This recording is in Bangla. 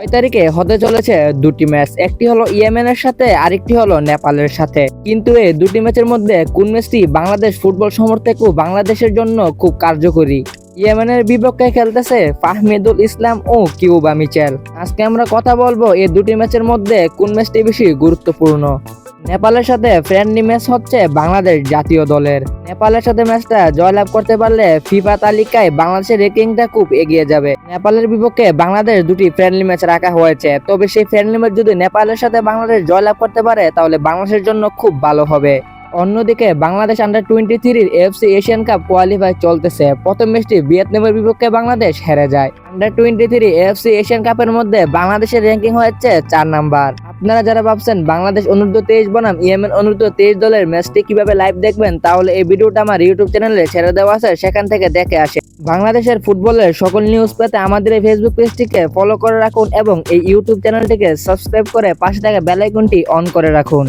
ছয় তারিখে হতে চলেছে দুটি ম্যাচ। একটি হলো ইয়েমেনের সাথে, আরেকটি হলো নেপালের সাথে। কিন্তু এই দুটি ম্যাচের মধ্যে কোন ম্যাচটি বাংলাদেশ ফুটবল সমর্থক ও বাংলাদেশের জন্য খুব কার্যকরী? ইয়েমেনের বিপক্ষে খেলতেছে ফাহমিদুল ইসলাম ও কিউবা মিচেল। আজকে আমরা কথা বলব এই দুটি ম্যাচের মধ্যে কোন ম্যাচটি বেশি গুরুত্বপূর্ণ? নেপালের সাথে ফ্রেন্ডলি ম্যাচ হচ্ছে বাংলাদেশ জাতীয় দলের। নেপালের সাথে ম্যাচটা জয়লাভ করতে পারলে ফিফা তালিকায় বাংলাদেশের র্যাঙ্কিংটা খুব এগিয়ে যাবে। নেপালের বিপক্ষে বাংলাদেশ দুটি ফ্রেন্ডলি ম্যাচ রাখা হয়েছে। তবে সেই ফ্রেন্ডলি ম্যাচ যদি নেপালের সাথে বাংলাদেশ জয়লাভ করতে পারে, তাহলে বাংলাদেশের জন্য খুব ভালো হবে। অন্যদিকে বাংলাদেশ আন্ডার টোয়েন্টি থ্রির এফসি এশিয়ান কাপ কোয়ালিফাই চলতেছে। প্রথম ম্যাচটি ভিয়েতনামের বিপক্ষে বাংলাদেশ হেরে যায়। Under twenty three AFC Asian কাপের মধ্যে বাংলাদেশের র্যাঙ্কিং হয়েছে চার নাম্বার আপনারা যারা ভাবছেন বাংলাদেশ অনূর্ধ্ব তেইশ বনাম ইএমএন অনূর্ধ্ব তেইশ দলের ম্যাচটি কীভাবে লাইভ দেখবেন, তাহলে এই ভিডিওটা আমার ইউটিউব চ্যানেলে ছেড়ে দেওয়া আছে, সেখান থেকে দেখে আসে বাংলাদেশের ফুটবলের সকল নিউজ পেতে আমাদের এই ফেসবুক পেজটিকে ফলো করে রাখুন এবং এই ইউটিউব চ্যানেলটিকে সাবস্ক্রাইব করে পাশে থাকা বেলাইকনটি অন করে রাখুন।